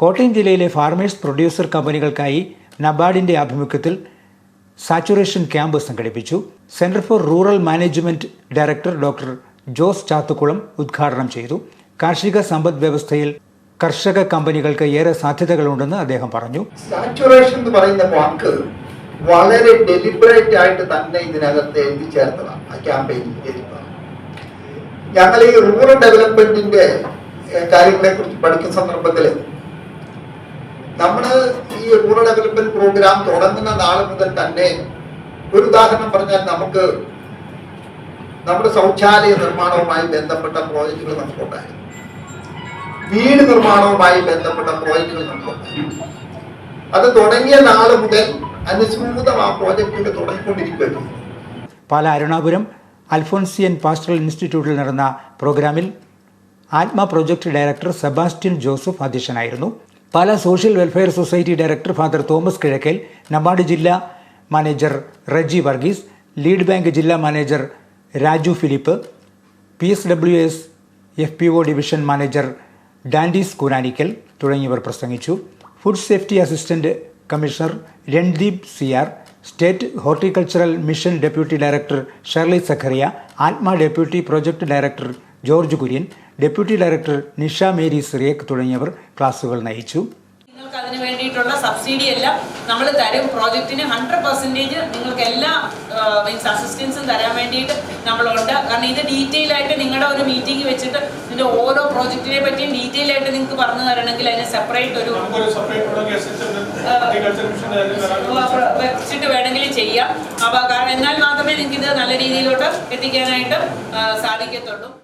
കോട്ടയം ജില്ലയിലെ farmers producer കമ്പനികൾക്കായി നബാർഡിന്റെ ആഭിമുഖ്യത്തിൽ സാച്ചുറേഷൻ ക്യാമ്പ് സംഘടിപ്പിച്ചു. Centre for rural management director doctor Jose Chathukulam ഉദ്ഘാടനം ചെയ്തു. കാർഷിക സമ്പദ് വ്യവസ്ഥയിൽ കർഷക കമ്പനികൾക്ക് ഏറെ സാധ്യതകളുണ്ടെന്ന് അദ്ദേഹം പറഞ്ഞു. സാച്ചുറേഷൻ എന്ന് പറയുന്ന വാക്ക് വളരെ ഡെലിബറേറ്റ് ആയിട്ട് തന്നെ ഇതിനകത്ത് എഴുതി ചേർത്തതാണ് ആ ക്യാമ്പയിനിൽ ഞങ്ങൾ ഈ റൂറൽ ഡെവലപ്മെന്റിന്റെ കാര്യങ്ങളെ കുറിച്ച് പഠിക്കുന്ന സന്ദർഭത്തിൽ നമ്മൾ ഈ റൂറൽ ഡെവലപ്മെന്റ് പ്രോഗ്രാം തുടങ്ങുന്ന നാൾ മുതൽ തന്നെ ഒരു ഉദാഹരണം പറഞ്ഞാൽ നമുക്ക് നമ്മുടെ ശൗചാലയ നിർമ്മാണവുമായി ബന്ധപ്പെട്ട പ്രോജക്റ്റുകൾ നമുക്കുണ്ടായിരുന്നു. വീട് നിർമ്മാണവുമായി ബന്ധപ്പെട്ട പ്രോജക്റ്റുകൾ നമുക്കുണ്ടായിരുന്നു. അത് തുടങ്ങിയ നാൾ മുതൽ അനുസ്മൂതം ആ പ്രോജക്റ്റുകൾ തുടങ്ങിക്കൊണ്ടിരിക്കുന്നു പാല അരുണാപുരം അൽഫോൺസിയൻ പാസ്റ്ററൽ ഇൻസ്റ്റിറ്റ്യൂട്ടിൽ നടന്ന പ്രോഗ്രാമിൽ ആത്മ പ്രൊജക്ട് ഡയറക്ടർ സെബാസ്റ്റ്യൻ ജോസഫ് അധ്യക്ഷനായിരുന്നു. Pala social welfare society director father Thomas Kizhakkal NABARD ജില്ലാ manager Reji Varghese lead bank ജില്ലാ manager Raju Philip P S W S F P O division manager Dandees Kuranikkal തുടങ്ങിയവർ പ്രസംഗിച്ചു. Food safety assistant commissioner Randeep C R state horticultural mission deputy director Sherly Zacharia ATMA deputy project director George Kurian deputy director Nisha Mary Cyriac തുടങ്ങിയവർ ക്ലാസുകൾ നയിച്ചു. നിങ്ങൾക്ക് അതിന് വേണ്ടിയിട്ടുള്ള subsidy എല്ലാം നമ്മൾ തരും. പ്രോജക്റ്റിന് ഹൺഡ്രഡ് പെർസെന്റേജ് നിങ്ങൾക്ക് എല്ലാ മീൻസ് അസിസ്റ്റൻസും തരാൻ വേണ്ടിയിട്ട് നമ്മളുണ്ട്. കാരണം ഇത് ഡീറ്റെയിൽ ആയിട്ട് നിങ്ങളുടെ ഒരു മീറ്റിംഗ് വെച്ചിട്ട് ഇതിന്റെ ഓരോ പ്രോജക്റ്റിനെ പറ്റിയും ഡീറ്റെയിൽ ആയിട്ട് നിങ്ങൾക്ക് പറഞ്ഞു തരണമെങ്കിൽ അതിന് സെപ്പറേറ്റ് ഒരു വെച്ചിട്ട് വേണമെങ്കിൽ ചെയ്യാം. അപ്പോൾ കാരണം എന്നാൽ മാത്രമേ നിങ്ങൾക്ക് ഇത് നല്ല രീതിയിലോട്ട് എത്തിക്കാനായിട്ട് സാധിക്കത്തുള്ളൂ.